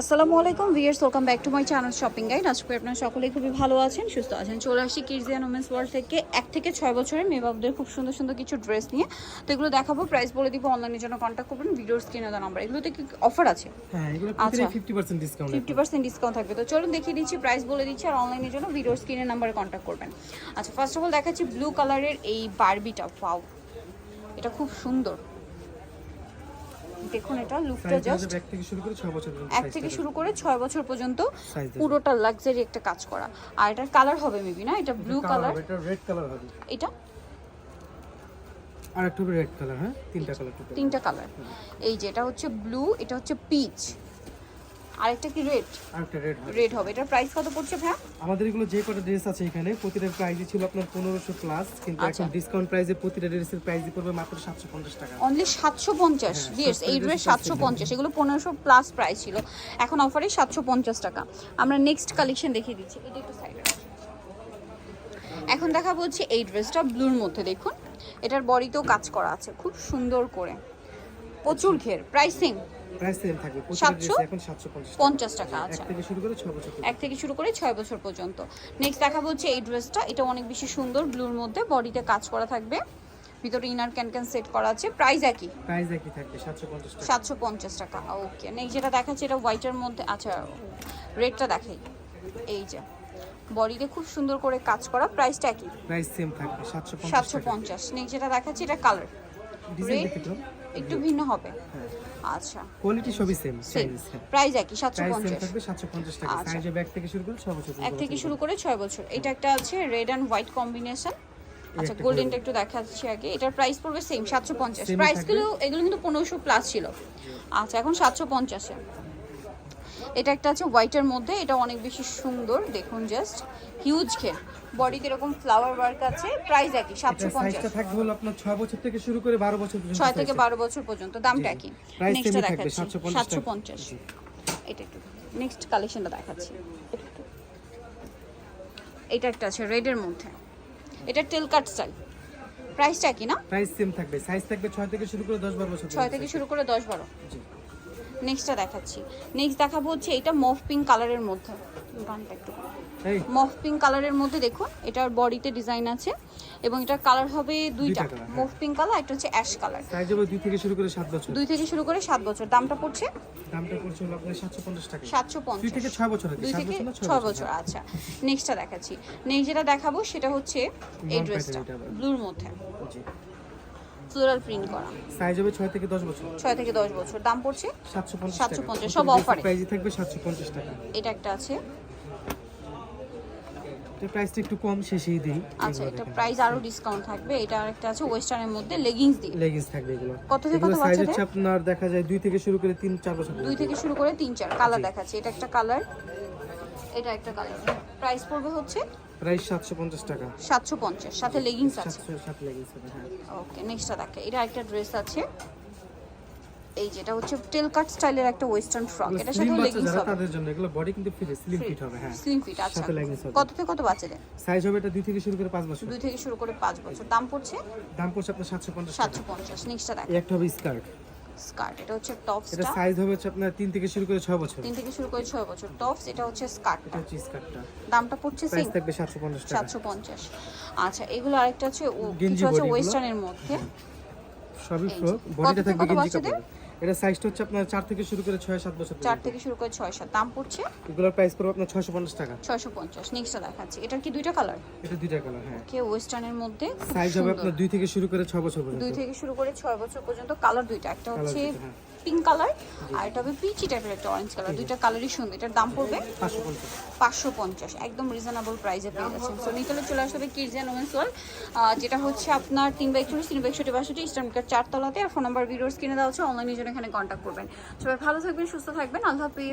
আসসালামু আলাইকুম viewers welcome back to my channel shopping guide আজকে আপনারা সকলেই খুবই ভালো আছেন সুস্থ আছেন। চলে আসি কিডজিয়ান ওমেন্স ওয়ার্ল্ড থেকে এক থেকে ছয় বছরের মেয়ে বাবুদের খুব সুন্দর সুন্দর কিছু ড্রেস নিয়ে। তো এগুলো দেখাবো প্রাইস বলে দিব অনলাইনের জন্য কন্ট্যাক্ট করবেন ভিডিওর স্ক্রিনে দেওয়া নাম্বার এগুলোতে কি অফার আছে? হ্যাঁ আচ্ছা। Fifty percent discount fifty percent discount থাকবে। তো চলুন দেখিয়ে দিচ্ছি প্রাইস বলে দিচ্ছি আর অনলাইনের জন্য ভিডিওর স্ক্রিনের নাম্বারে কন্ট্যাক্ট করবেন। আচ্ছা ফার্স্ট অফ অল দেখাচ্ছি ব্লু কালারের এই বারবিটা পাও এটা খুব সুন্দর। দেখুন এটা লুকটা জাস্ট থেকে শুরু করে 6 বছর পর্যন্ত এক থেকে শুরু করে ছয় বছর পর্যন্ত পুরোটা লাক্সারি একটা কাজ করা। আর এটার কালার হবে মেবি না? এটা ব্লু কালার এটা রেড কালার হবে। এটা? আর একটু রেড কালার হ্যাঁ? তিনটা কালার তিনটা কালার এই যে এটা হচ্ছে ব্লু এটা হচ্ছে পিচ আরেকটা কি রেড আর একটা রেড রেড হবে। এটার প্রাইস কত পড়ছে ভাই আমাদের এগুলো যে কটা ড্রেস আছে এখানে প্রতিটার প্রাইসই ছিল আপনার 1500 প্লাস কিন্তু আচ্ছা। এখন ডিসকাউন্ট প্রাইসে প্রতিটা ড্রেসের প্রাইস পড়বে মাত্র 750 টাকা। অনলি সাতশো পঞ্চাশ। হ্যাঁ, ইয়েস এই ড্রেস সাতশো পঞ্চাশ। এগুলো পনেরোশো প্লাস প্রাইস ছিল। এখন অফারে সাতশো পঞ্চাশ টাকা। আমরা নেক্সট কালেকশন দেখিয়ে দিচ্ছি। এটা একটু সাইডে এখন দেখা বলছি এই ড্রেসটা ব্লুর মধ্যে দেখুন। এটার বডিতেও কাজ করা আছে খুব সুন্দর করে। প্রচুর ঘের। প্রাইসিং প্রাইস সেম থাকবে প্রতিটা 700? ড্রেস এখন 750 টাকা। টাকা এক আচ্ছা। থেকে শুরু করে 6 বছর এক থেকে শুরু করে ছয় বছর পর্যন্ত। নেক্সট দেখা হচ্ছে এই ড্রেসটা এটা অনেক বেশি সুন্দর ব্লুর মধ্যে বডিতে কাজ করা থাকবে। ভিতরে ইনার ক্যান ক্যান সেট করা আছে প্রাইস একই। প্রাইস একই থাকবে 750 টাকা। সাতশো পঞ্চাশ টাকা ওকে নেক্সট যেটা দেখাচ্ছে এটা হোয়াইটের মধ্যে আচ্ছা রেডটা দেখাই। এই যে বডিতে খুব সুন্দর করে কাজ করা প্রাইসটা একই। প্রাইস সেম থাকবে 750 সাতশো টাকা। পঞ্চাশ। নেক্সট যেটা দেখাচ্ছে এটা কালার? দেখতে একটু ভিন্ন হবে। আচ্ছা। কোয়ালিটি সবই সেম সেম হ্যাঁ। প্রাইস একই সাতশো প্রাইস সেম পঞ্চাশ। থাকবে 750 টাকা। আচ্ছা। সাইজে ব্যাগ থেকে শুরু করে 6 বছর এক থেকে শুরু করে ছয় বছর। এটা একটা আছে রেড অ্যান্ড হোয়াইট কম্বিনেশন আচ্ছা গোল্ডেনটা একটু দেখাচ্ছি আগে। এটার প্রাইস পড়বে সেম সাতশো পঞ্চাশ। Same-ই প্রাইসগুলো এগুলো কিন্তু পনেরোশো প্লাস ছিল। আচ্ছা এখন সাতশো পঞ্চাশে। এটা একটা আছে হোয়াইটের মধ্যে এটা অনেক বেশি সুন্দর দেখুন জাস্ট হিউজ খের। বডিতে এরকম ফ্লাওয়ার ওয়ার্ক আছে প্রাইস একই সাতশো পঞ্চাশ। থাকবে হলো আপনার 6 বছর থেকে শুরু করে 12 বছর পর্যন্ত ছয় থেকে বারো বছর পর্যন্ত দামটা। একই। নেক্সটটা দেখাচ্ছি 750 সাতশো। পঞ্চাশ। এটা একটু নেক্সট কালেকশনটা দেখাচ্ছি। এটা একটা আছে রেডের মধ্যে। এটা টেল কাট স্টাইল প্রাইসটা কি না? প্রাইস সেম থাকবে সাইজ থাকবে 6 থেকে শুরু করে 10 12 বছর ছয় থেকে শুরু করে দশ বারো। জি। নেক্সটটা দেখাচ্ছি। নেক্সট দেখাবো হচ্ছে এটা মফ পিঙ্ক কালারের মধ্যে। গানটা একটু মফ পিঙ্ক কালারের মধ্যে দেখুন এটার বডিতে ডিজাইন আছে এবং এটার কালার হবে দুইটা। মফ পিঙ্ক কালার একটা হচ্ছে অ্যাশ কালার সাইজ হবে 2 থেকে শুরু করে 7 বছর। দুই থেকে শুরু করে সাত বছর। দামটা পড়ছে? দামটা পড়ছে হলো আপনার 750 টাকা। সাতশো 2 পঞ্চাশ থেকে 6 বছর দুই আছে 7 থেকে বছর 6 ছয় বছর? বছর আচ্ছা। নেক্সটটা দেখাচ্ছি। নেক্সট যেটা দেখাবো সেটা হচ্ছে এই ড্রেসটা ব্লুর মধ্যে। জি। ফ্লোরাল প্রিন্ট করা। সাইজ হবে 6 থেকে 10 বছর। ছয় থেকে দশ বছর। দাম পড়ছে? 750 750 সব এ। প্রাইসই থাকবে 750 টাকা। এটা একটা আছে। এটা প্রাইসটা একটু কম শেষেই দেই। আচ্ছা এটা প্রাইস আরও ডিসকাউন্ট থাকবে। এটা আরেকটা আছে ওয়েস্টার্নের মধ্যে লেগিংস দিয়ে। লেগিংস থাকবে এগুলো। কত থেকে কত সাইজ হচ্ছে আপনার দেখা যায় 2 থেকে শুরু করে 3 4 বছর। দুই পর্যন্ত। থেকে শুরু করে তিন চার। কালার দেখাচ্ছে। এটা একটা কালার এটা একটা কালার প্রাইস পড়বে হচ্ছে প্রাইস 750 টাকা। সাতশো পঞ্চাশ সাথে লেগিংস আছে। 700 সাথে লেগিংস হ্যাঁ। ওকে নেক্সটটা দেখে এটা একটা ড্রেস আছে। এই যেটা হচ্ছে টেল কাট স্টাইলের একটা ওয়েস্টার্ন ফ্রক এটা সাথে লেগিংস হবে। তাদের জন্য এগুলো বডি কিন্তু ফিট স্লিম ফিট হবে হ্যাঁ। স্লিম ফিট আচ্ছা। সাথে leggings হবে। কত থেকে কত বাচ্চাদের? সাইজ হবে এটা 2 থেকে শুরু করে 5 বছর। দুই থেকে শুরু করে পাঁচ বছর। দাম পড়ছে? দাম পড়ছে আপনার 750 টাকা। সাতশো পঞ্চাশ নেক্সটটা দেখ। এই একটা হবে স্কার্ট স্কার্ট এটা হচ্ছে টপস এটা সাইজ হবে হচ্ছে আপনার 3 থেকে শুরু করে 6 বছর। 3 থেকে শুরু করে 6 বছর। টপস এটা হচ্ছে স্কার্ট এটা হচ্ছে স্কার্টটা। দামটা পড়ছে সেম থাকবে 750 টাকা। সাতশো পঞ্চাশ। আচ্ছা এগুলো আরেকটা হচ্ছে ও- কিছু আছে গুলো। ওয়েস্টার্নের মধ্যে। সবই ফ্রক বডিটা থাকবে গেঞ্জি কাপড় এটা সাইজটা হচ্ছে আপনার 4 থেকে শুরু করে 6 7 বছর 4 থেকে শুরু করে ছয় সাত। দাম পড়ছে? এগুলোর প্রাইস পড়বে আপনার 650 টাকা। ছয়শো পঞ্চাশ। নেক্সটটা দেখাচ্ছি। এটার কি দুইটা কালার এটা দুইটা কালার হ্যাঁ। কে ওয়েস্টার্নের মধ্যে সাইজ হবে আপনার 2 থেকে শুরু করে 6 বছর পর্যন্ত। 2 থেকে শুরু করে 6 বছর পর্যন্ত কালার দুইটা। একটা হচ্ছে হ্যাঁ। পিঙ্ক কালার আর এটা হবে পিচি টাইপের একটা অরেঞ্জ কালার। দুইটা কালারই সুন্দর এটার দাম পড়বে 550 পাঁচশো পঞ্চাশ। একদম রিজনেবল প্রাইসে পেয়ে যাচ্ছেন। সো নিতলে চলে আসবে অ্যান্ড ওমেন্স ওয়ার্ল্ড যেটা হচ্ছে আপনার তিন বাই একচল্লিশ তিন বাই একষট্টি বাষট্টি ইস্টার্নকার চারতলাতে। আর ফোন নাম্বার ভিডিওস কিনে দেওয়া হচ্ছে অনলাইনের জন্য এখানে কন্ট্যাক্ট করবেন। সবাই ভালো থাকবেন সুস্থ থাকবেন। আল্লাহ